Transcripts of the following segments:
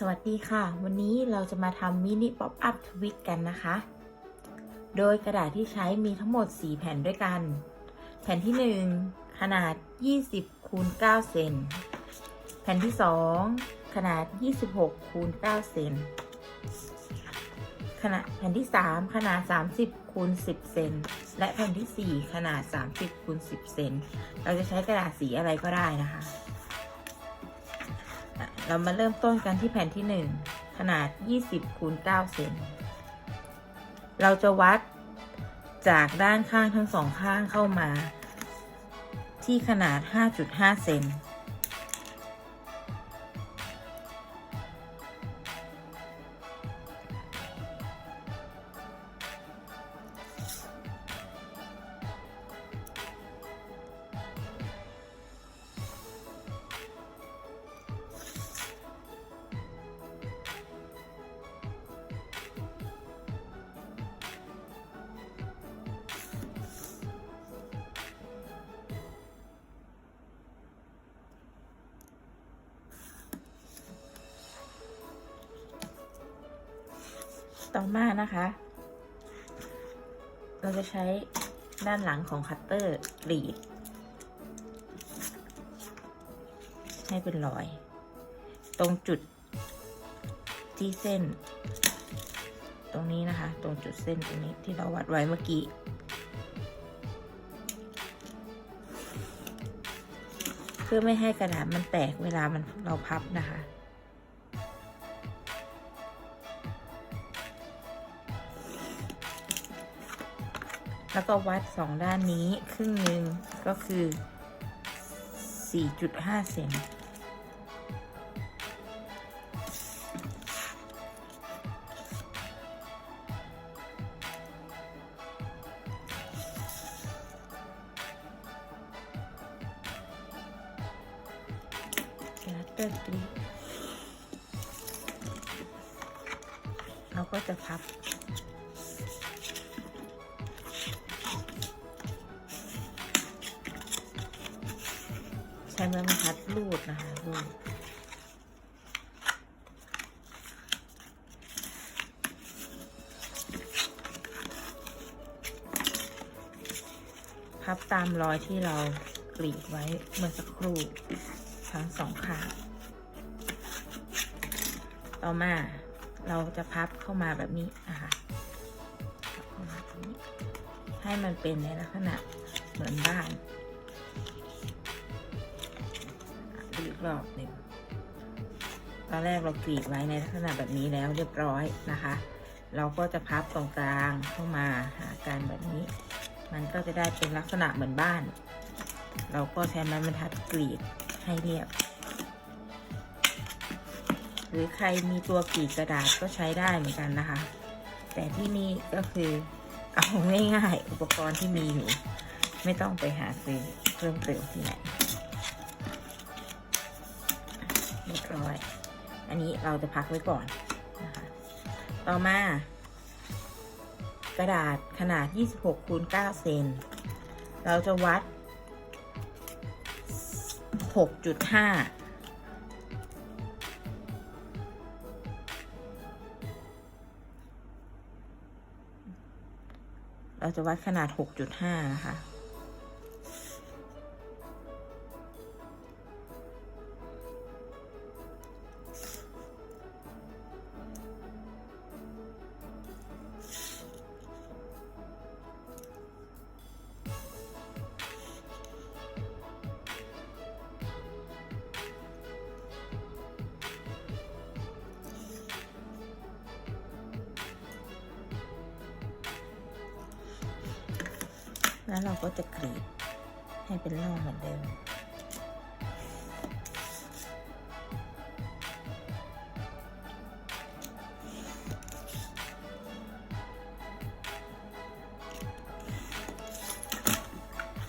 สวัสดีค่ะ วันนี้เราจะมาทำมินิป๊อปอัพทวิตกันนะคะ โดยกระดาษที่ใช้มีทั้งหมด 4 แผ่นด้วยกัน แผ่นที่ 1 ขนาด 20คูณ9เซน แผ่นที่ 2 ขนาด 26คูณ9เซน ขนาดแผ่นที่ 3 ขนาด 30คูณ10 เซน และแผ่นที่ 4 ขนาด 30คูณ10 เซน เราจะใช้กระดาษสีอะไรก็ได้นะคะอะ เรามาเริ่มต้นกันที่แผ่นที่ 1 ขนาด 20คูณ9เซนเราจะวัดจากด้านข้างทั้งสองข้างเข้ามา ที่ขนาด 5.5 เซน ต่อมานะคะ เราจะใช้ด้านหลังของคัตเตอร์กรีด ให้เป็นรอย ตรงจุดที่เส้น ตรงนี้นะคะ ตรงจุดเส้นตรงนี้ที่เราวัดไว้เมื่อกี้เพื่อไม่ให้กระดาษมันแตกเวลามันเราพับนะคะ แล้วก็วัดสองด้านนี้ครึ่งหนึ่งก็คือ 4.5 เซน รูดนะคะรูดพับตามรอยที่เรากรีดไว้เมื่อสักครู่ทั้งสองข้างต่อมาเราจะพับเข้ามาแบบนี้นะคะให้มันเป็นในลักษณะเหมือนบ้าน อีกรอบหนึ่งตอนแรกเรากรีดไว้ในลักษณะแบบนี้แล้วเรียบร้อยนะคะ เราก็จะพับตรงกลางเข้ามาหากันแบบนี้ มันก็จะได้เป็นลักษณะเหมือนบ้าน เราก็ใช้ไม้บรรทัดกรีดให้เรียบ หรือใครมีตัวกรีดกระดาษก็ใช้ได้เหมือนกันนะคะ แต่ที่นี่ก็คือเอาง่ายๆ อุปกรณ์ที่มีอยู่ ไม่ต้องไปหาซื้อเพิ่มเติมที่ไหน เรียบร้อย อันนี้เราจะพักไว้ก่อนนะคะต่อมา กระดาษขนาด 26คูณ9เซนเราจะวัด 6.5เราจะวัดขนาด 6.5 นะคะ แล้วเราก็จะกรีดให้เป็นร่องเหมือนเดิม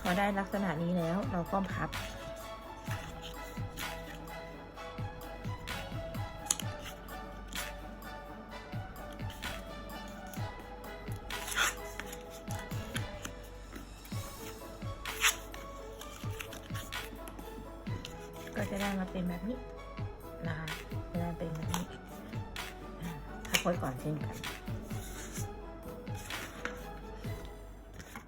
พอได้ลักษณะนี้แล้วเราก็พับ ได้มาเป็นแบบนี้นะคะจะได้เป็นแบบนี้พักไว้ก่อนเช่นกัน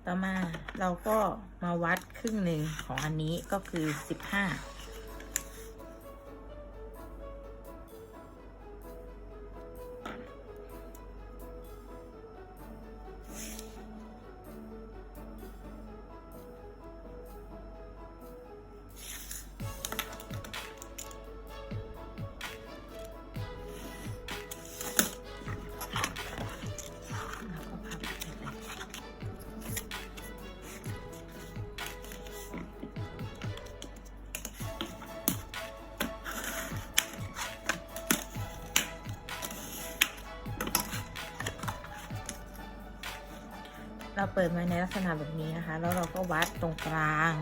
ต่อมาเราก็มาวัดครึ่งหนึ่งของอันนี้ก็คือสิบห้า เราเปิดมาในลักษณะแบบนี้นะคะ แล้วเราก็วัดตรงกลาง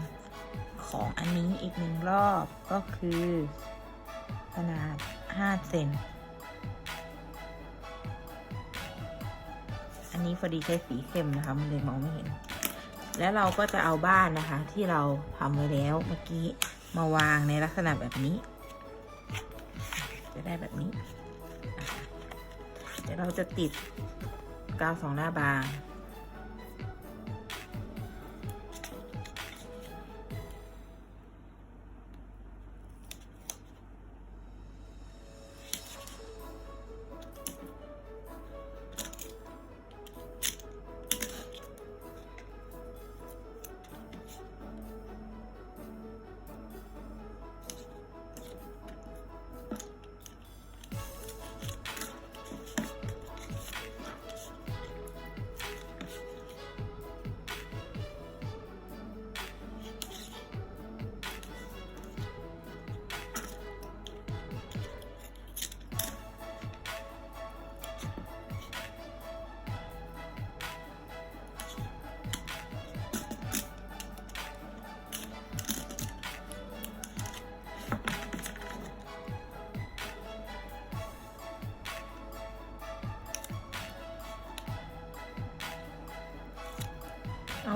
ของอันนี้อีกหนึ่งรอบก็คือ ขนาด 5 เซน อันนี้พอดีใช้สีเข้มนะคะมันเลยมองไม่เห็น แล้วเราก็จะเอาบ้านนะคะ ที่เราทำไว้แล้วเมื่อกี้มาวางในลักษณะแบบนี้ จะได้แบบนี้ เดี๋ยวเราจะติดกาวสองหน้าบาง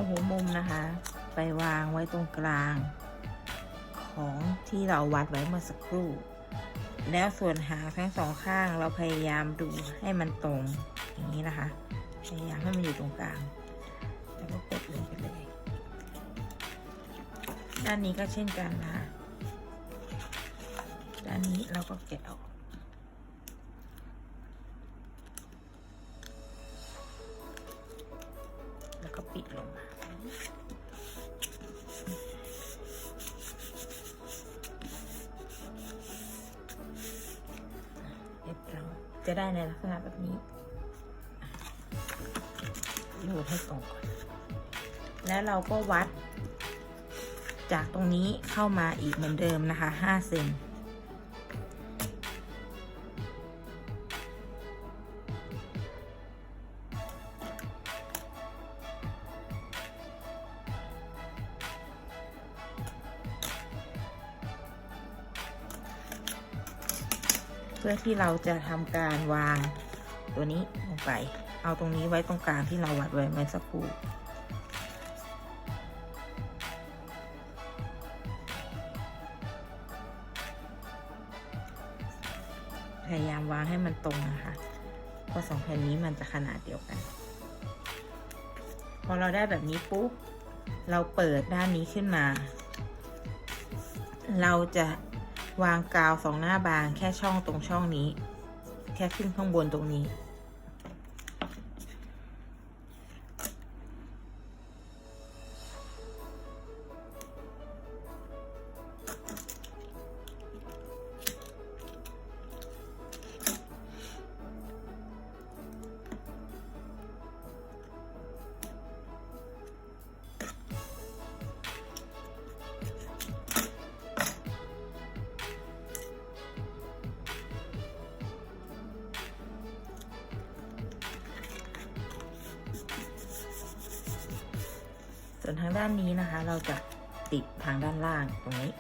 หัวมุมนะคะ ไปวางไว้ตรงกลาง ของที่เราวัดไว้เมื่อสักครู่ แล้วส่วนหางทั้งสองข้างเราพยายามดูให้มันตรงอย่างนี้นะคะ พยายามให้มันอยู่ตรงกลาง แล้วก็กดลงไปเลย ด้านนี้ก็เช่นกันนะคะ ด้านนี้เราก็แกะออก ได้ในลักษณะแบบนี้รูดให้ตรงก่อน แล้วเราก็วัด จากตรงนี้เข้ามาอีกเหมือนเดิมนะคะ 5 เซน พื่อที่เราจะทำการวางตัวนี้ลงไป เอาตรงนี้ไว้ตรงกลางที่เราวัดไว้เมื่อสักครู่พยายามวางให้มันตรงนะคะ เพราะสองแผ่นนี้มันจะขนาดเดียวกัน พอเราได้แบบนี้ปุ๊บ เราเปิดด้านนี้ขึ้นมา เราจะ วางกาวสองหน้าบางแค่ช่องตรงช่องนี้ แค่ขึ้นข้างบนตรงนี้ ส่วนทางด้านนี้นะคะ เราจะติดทางด้านล่างตรงนี้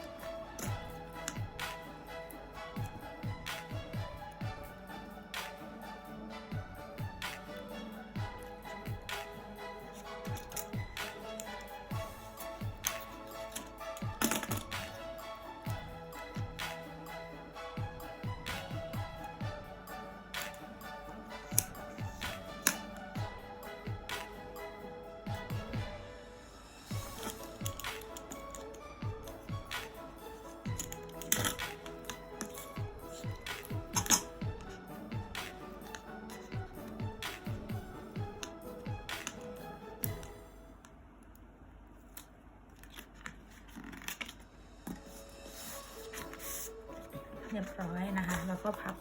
รียบร้อยนะคะ แล้วก็พับ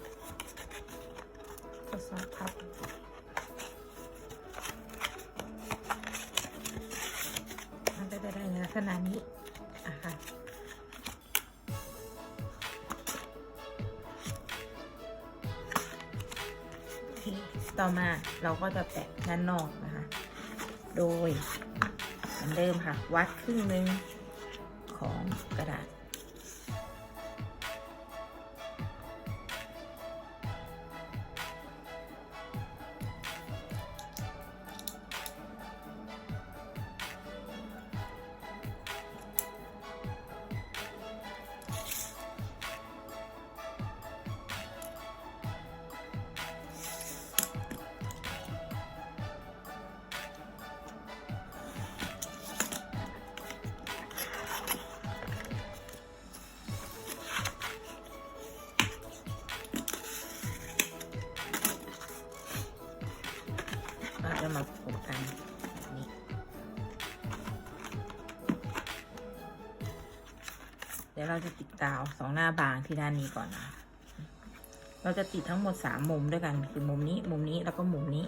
ทดสอบพับมันก็จะได้ในลักษณะนี้อะค่ะต่อมาเราก็จะแปะด้านนอกนะคะ โดยเหมือนเดิมค่ะ วัดครึ่งหนึ่งของกระดาษ ก็มาผูกกันนี่เดี๋ยวเราจะติดกาวสองหน้าบางที่ด้านนี้ก่อนนะ เราจะติดทั้งหมดสามมุมด้วยกัน คือมุมนี้ มุมนี้แล้วก็มุมนี้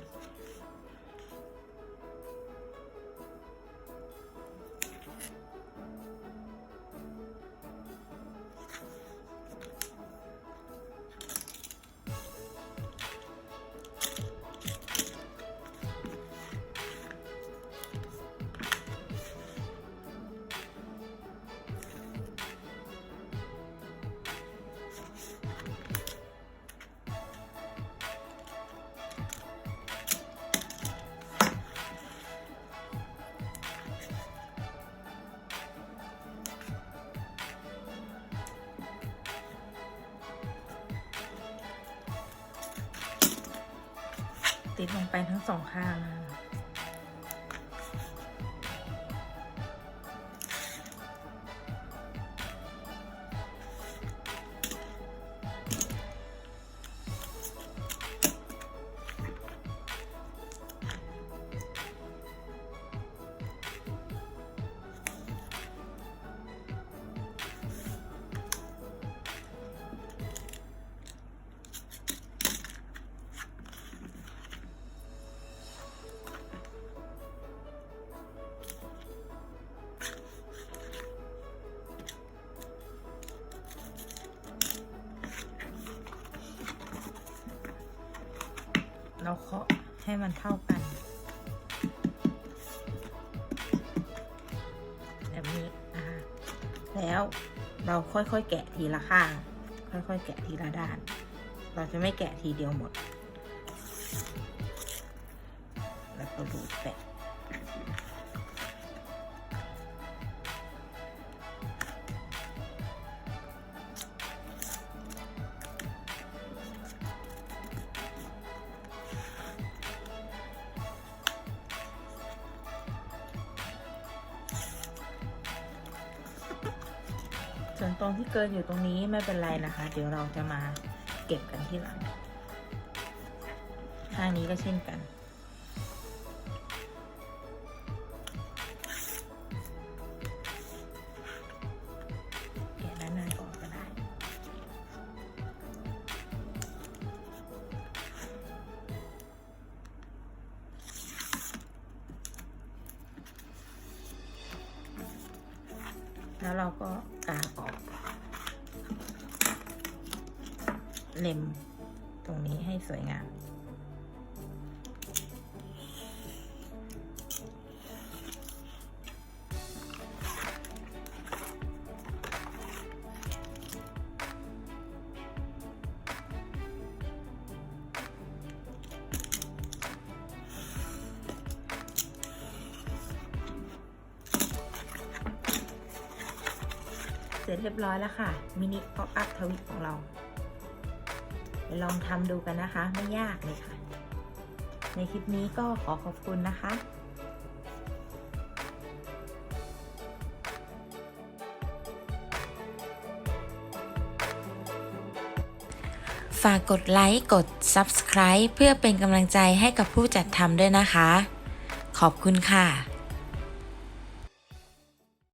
ติดลงไปทั้งสองข้างนะ มันเท่ากันแบบนี้นะคะแล้วเราค่อยๆแกะทีละข้าง ค่อยๆแกะทีละด้าน เราจะไม่แกะทีเดียวหมด แล้วก็ดูดแปะ กินอยู่ตรงนี้ไม่เป็นไรนะคะ เดี๋ยวเราจะมาเก็บกันที่หลังข้างนี้ก็เช่นกัน เล็มตรงนี้ให้สวยงาม เสร็จเรียบร้อยแล้วค่ะ มินิป๊อปอัพทวิตของเรา ไปลองทำดูกันนะคะ ไม่ยากเลยค่ะ ในคลิปนี้ก็ขอขอบคุณนะคะฝากกดไลค์ กด Subscribe เพื่อเป็นกำลังใจให้กับผู้จัดทำด้วยนะคะ ขอบคุณค่ะ